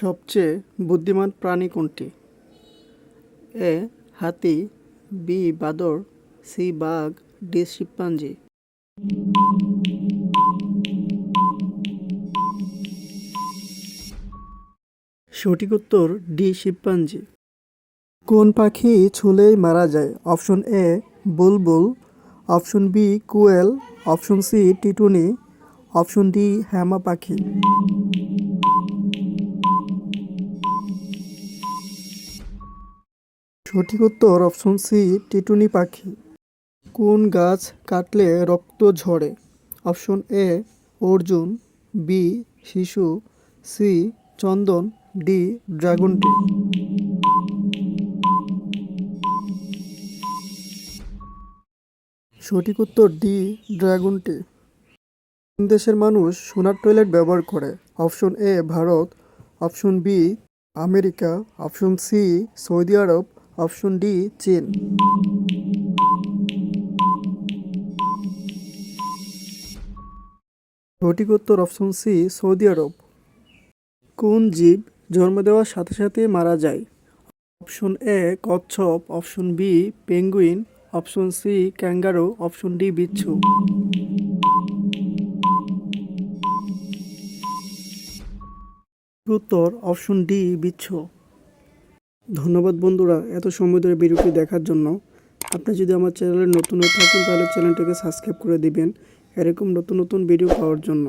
সবচেয়ে বুদ্ধিমান প্রাণী কোনটি? এ, হাতি, বি, বাদর, সি, বাঘ, ডি শিম্পাঞ্জি সঠিক উত্তর, ডি শিম্পাঞ্জি কোন পাখি ছুলেই মারা যায়? অপশন এ, বুলবুল। অপশন বি, কুয়েল। অপশন সি, টিটুনি। অপশন ডি হ্যামা পাখি। সঠিক উত্তর অপশন সি, টিটুনি পাখি। কোন গাছ কাটলে রক্ত ঝরে? অপশন এ, অর্জুন, বি, শিশু, সি, চন্দন, ডি, ড্রাগন টি। সঠিক উত্তর ডি, ড্রাগন টি। কোন দেশের মানুষ সোনার টয়লেট ব্যবহার করে? Option A, Bharat. Option B, America. Option C, Saudi আরব। অপশন ডি, চীন। সঠিক উত্তর অপশন সি, সৌদি আরব। কোন জীব জন্ম দেওয়ার সাথে সাথে মারা যায়? অপশন এ, কচ্ছপ। Option B, penguin. Option C, kangaroo. Option D, বিচ্ছু। উত্তর অপশন ডি, বিচ্ছু। ধন্যবাদ বন্ধুরা এত সময় ধরে ভিডিওটি দেখার জন্য। আপনি যদি আমার চ্যানেলে নতুন হয়ে থাকেন তাহলে চ্যানেলটিকে সাবস্ক্রাইব করে দিবেন। এরকম নতুন নতুন ভিডিও পাওয়ার জন্য।